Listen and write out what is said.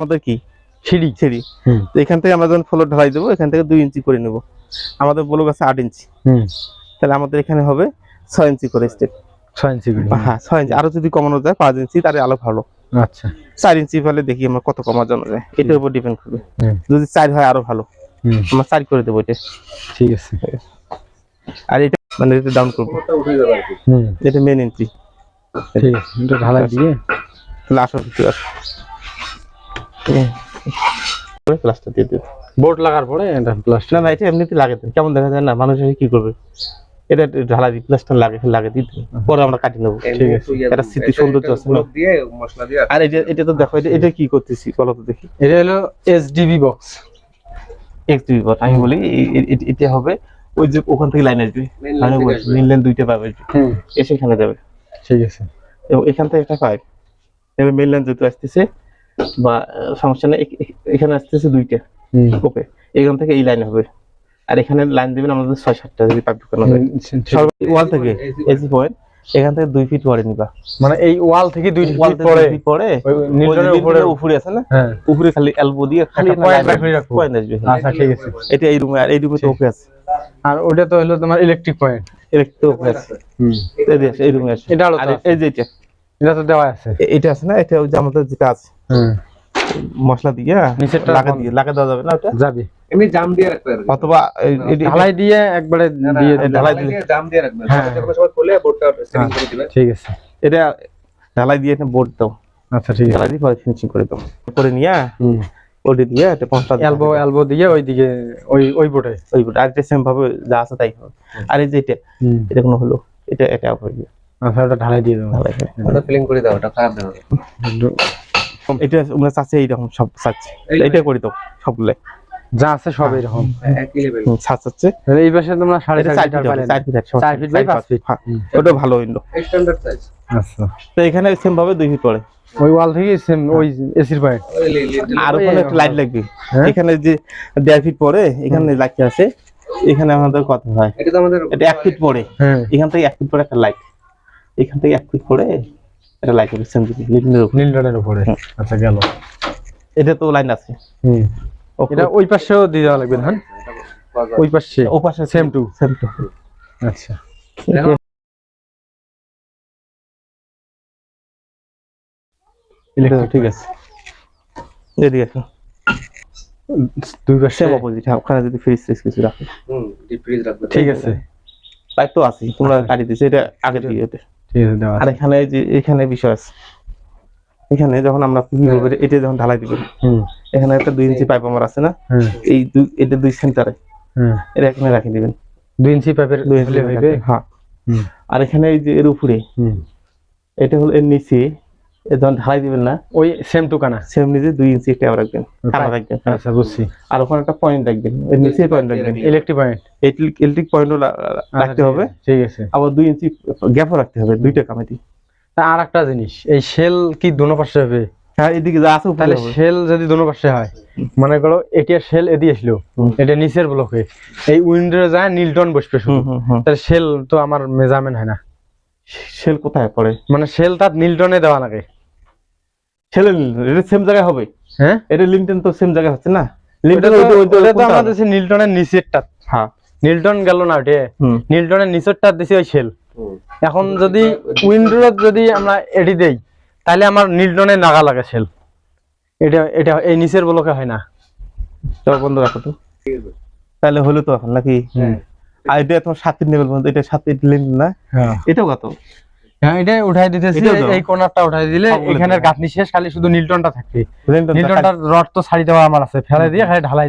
আমাদের কি? সিঁড়ি সিঁড়ি। তো এখান থেকে আমরা যখন ফ্লোর ঢালাই দেবো এখান থেকে দুই ইঞ্চি করে নেব। আমাদের ব্লক আছে আট ইঞ্চি। তাহলে আমাদের এখানে হবে ছয় ইঞ্চি করে স্টেপ ছয় ইঞ্চি হ্যাঁ ছয় ইঞ্চি। আরও যদি কমানো যায় পাঁচ ইঞ্চি তার আলো ভালো। আচ্ছা। চার ইঞ্চি ফেলে দেখি আমরা কত কমা কমানো যায়। এটার উপর ডিপেন্ড করবে। যদি চার হয় আরও ভালো। আমরা চার করে দেবো এটা। ঠিক আছে। আর এটা মানে এটা ডাউন করব। এটা মেন এন্ট্রি ঠিক আছে। এটা ঢালাই দিয়ে। তাহলে আসো আসো। প্লাস্টার দিয়ে দিও বোর্ড লাগার পরে এটা প্লাস্টার। না না এটা এমনিতে লাগে তো। কেমন দেখা যায় না মানুষ কি করবে? এটা ঢালা দিই প্লাস্টার লাগে লাগে দিতে পরে আমরা কাটি নেব। ঠিক আছে। এটা স্মৃতি সৌন্দর্য আছে দিয়ে মশলা দিয়ে আর এটা এটা তো দেখো এটা এটা কি করতেছি? বলো তো দেখি। এটা হলো এসডিবি বক্স। দুই বট আমি বলি এটা হবে ওই যে ওখান থেকে লাইন আসবে। Line মানে। মেন লাইন দুইটা পাবে। এসে এখানে যাবে। ঠিক আছে। এবং এখান থেকে একটা পাইপ এবার মেন লাইন যেহেতু আসতেছে বা সমস্যা নেই এ- এখানে আসতেছে দুইটা ওকে এখান থেকে এই লাইন হবে। আর এখানে লাইন দিবেন আমাদের ছয় সাতটা যদি পাইপ ঢুকানো হয়। ওয়াল থেকে এসি পয়েন্ট এখান থেকে দুই ফিট পরে নিবা। মানে এই ওয়াল থেকে দুই ফিট পরে। পরে নিউটনের উপরে উপরে আছে না? হ্যাঁ। উপরে খালি এলবো দিয়ে খালি। পয়েন্ট আসবে। আচ্ছা ঠিক আছে এটা এই রুমে আর এই রুমে তো ওকে আছে। আর ওটা তো হলো তোমার ইলেকট্রিক পয়েন্ট ইলেকট্রিক ওকে আছে। হুম। এই রুমে আছে এটা হলো আর এই যে এটা। এটা তো দেওয়া আছে। এটা আছে না? এটা ওই যে আমাদের যেটা আছে। হুম। মশলা দিয়ে নিচেরটা লাগা দিয়ে লাগা দেওয়া যাবে না ওটা? যাবে। এমনি জাম দিয়ে রাখবে আর অথবা ঢালাই দিয়ে একবারে দিয়ে ঢালাই দিয়ে জাম দিয়ে রাখবে। হ্যাঁ। যখন খুলে বোর্ডটা সেটিং করে দিবে। ঠিক আছে। এটা ঢালাই দিয়ে বোর্ড দাও। আচ্ছা ঠিক আছে। ঢালাই দিয়ে পরে ফিনিশিং করে দাও। করে নিয়ে হুম। ওটি দিয়ে এটা পাঁচটা এলবো এলবো দিয়ে ওইদিকে ওই ওই বোটে ওই বোর্ড। আর এটা সেম ভাবে যা আছে তাই হবে। আর এই যে এটা এটা কোনো হলো। এটা এটা হয়ে গেছে আচ্ছা ওটা ঢালাই দিয়ে দেবো। ওটা ফিলিং করে দাও ওটা খারাপ দেবে এটা আমরা চাচ্ছে এইরকম সব চাচ্ছে। এটা করে দাও সবগুলো যা আছে সব এরকম একই লেভেল চাচ্ছে তাহলে এই পাশে তোমরা সাড়ে এটা চার চার ফিট হবে, পাইলে চার ফিট আছে, চার ফিট বাই পাঁচ ফিট। হ্যাঁ ওটা ভালো উইন্ডো স্ট্যান্ডার্ড সাইজ আচ্ছা। তো এখানে সেম ভাবে দুই ফিট পড়ে। ওই ওয়াল থেকে সেম ওই এসির পয়েন্ট আর ওখানে একটা লাইট লাগবে। হ্যাঁ? এখানে যে দেড় ফিট পরে এখানে লাইট আছে। এখানে আমাদের কত হয়? এটা তো আমাদের এটা এক ফিট পরে হ্যাঁ। এখান থেকে এক ফিট পরে একটা লাইট এখান থেকে এক ফিট পরে একটা লাইট হবে সেম দিকে লিভিংয়ের উপরে। নীলটনের উপরে। আচ্ছা গেল। এটা তো লাইন আছে। হুম। এটা ওই পাশেও দিয়ে দেওয়া লাগবে হ্যাঁ? ওই পাশে ও পাশে সেম টু সেম টু আচ্ছা। ঠিক আছে। এদিকে আসো। দুই পাশে অপোজিট হ্যাঁ ওখানে যদি ফ্রিজ ফ্রিজ কিছু রাখো। হুম ডিপ ফ্রিজ রাখবে। ঠিক আছে। লাইট তো আছে তোমরা কাটি দিছো এটা আগে দিয়ে ওটা ঠিক আছে দেওয়া আর এখানে যে এখানে বিষয় আছে। এখানে যখন আমরা এটা যখন ঢালাই দিব হুম। এখানে একটা দুই ইঞ্চি পাইপ আমার আছে না? এই দুই এটা দুই সেন্টারে এটা এখানে রাখি দিবেন। দুই ইঞ্চি পাইপের দুই ইঞ্চি হলে হ্যাঁ। আর এখানে এই যে এর উপরে এটা হলো এর নিচে যখন ঢালাই দিবেন না। ওই সেম টুকানা? সেম নিচে দুই ইঞ্চি রাখবেন কানা রাখবেন। আচ্ছা বুঝছি। আর ওখানে একটা পয়েন্ট রাখবেন নিচে পয়েন্ট রাখবেন। ইলেকট্রিক পয়েন্ট ইলেকট্রিক পয়েন্টও রাখতে হবে। ঠিক আছে। আবার দুই ইঞ্চি গ্যাপও রাখতে হবে দুইটা কামেটি আর একটা জিনিস এই শেল কি দোনো পাশে হবে? হ্যাঁ এদিকে যা আছে তাহলে। শেল যদি দোনো পাশে হয় মনে করো এটা শেল এদিকে আসলো। এটা নিচের ব্লকে এই উইন্ডো যায় নীলটন বসবে শুধু। তাহলে শেল তো আমার মেজারমেন্ট হয় না। সেল কোথায় পড়ে? মানে শেল তার নীলটনে দেওয়া লাগে। ছেলে এটা সেম জায়গায় হবে? হ্যাঁ? এটা লিঙ্কটেন তো সেম জায়গায় হচ্ছে না? ওটা তো আমাদের? নীলটনের নিচেরটা। হ্যাঁ। নীলটন গেল না ওটে নীলটনের নিচেরটা দিছি ওই শেল। এখন যদি যদি আমরা এডি দেই তাহলে আমার নীলটনে নাগা লাগে শেল। এটা এটা এই নিচের ব্লকে হয় না। চলো বন্ধ রাখো তো। তাহলে হলো তো এখন নাকি? হুম। আর এটা তোমার সাতের লেভেল পর্যন্ত এটা সাতের লেভেল না? হ্যাঁ। এটাও কত? হ্যাঁ এটা উঠাই দিতেছি। এই কোণারটা উঠাই দিলে এখানের। গাঁথনি শেষ খালি শুধু নীলটনটা লিঙ্কটন নীলটনটার রড তো ছাড়ি দেওয়া আমার আছে। ফেলে দিয়ে খালি ঢালাই